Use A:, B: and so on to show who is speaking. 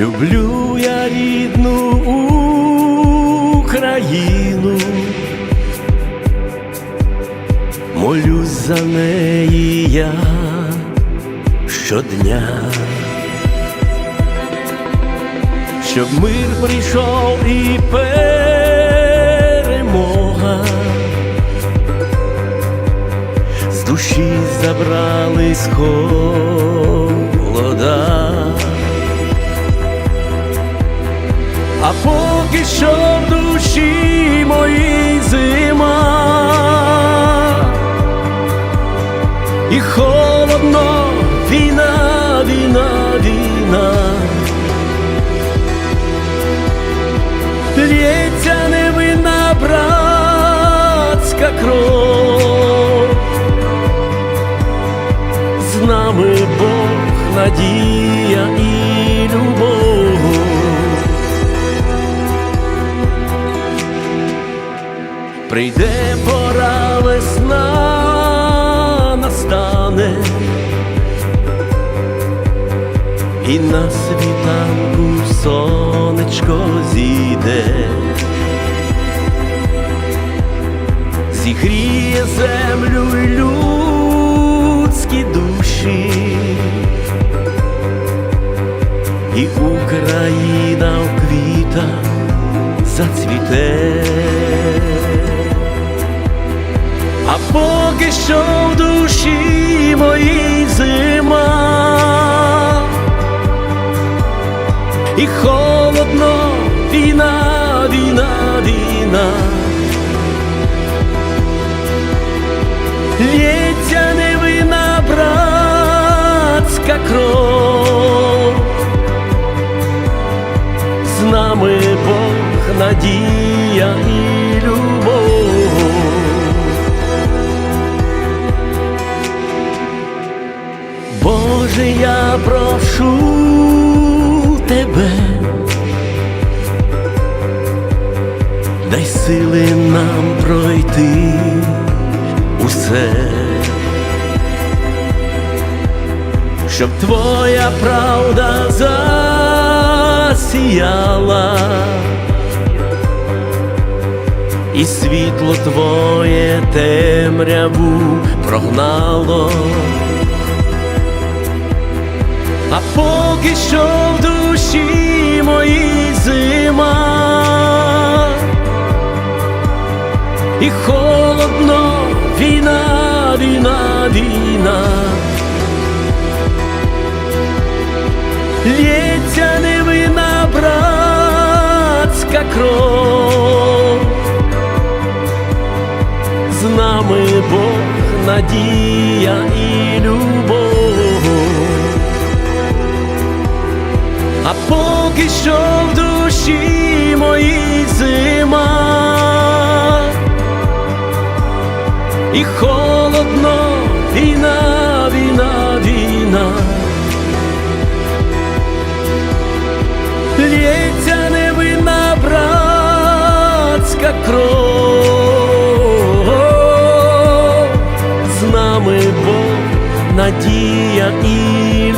A: Люблю я рідну Україну, молюсь за неї я щодня, щоб мир прийшов і перемога, з душі забрались холода. А поки що в душі моїй зима, і холодно, війна, війна, війна, лється невинна братська кров, з нами Бог, надія і Прийде пора весна настане, і на світанку сонечко зійде, зігріє землю людські душі, і Україна в квітах зацвіте. А поки що в душі моїй зима, і холодно, війна, війна, війна, лється невинна братська кров, з нами Бог, надія і Боже, я прошу тебе, дай сили нам пройти усе, щоб твоя правда засіяла, і світло твоє темряву прогнало. А поки що в душі моїй зима, і холодно, війна, війна, війна, лється невинна братська кров, з нами Бог, надія поки що в душі моїй зима, і холодно, війна, війна, війна, лється невинна братська кров, з нами Бог, надія і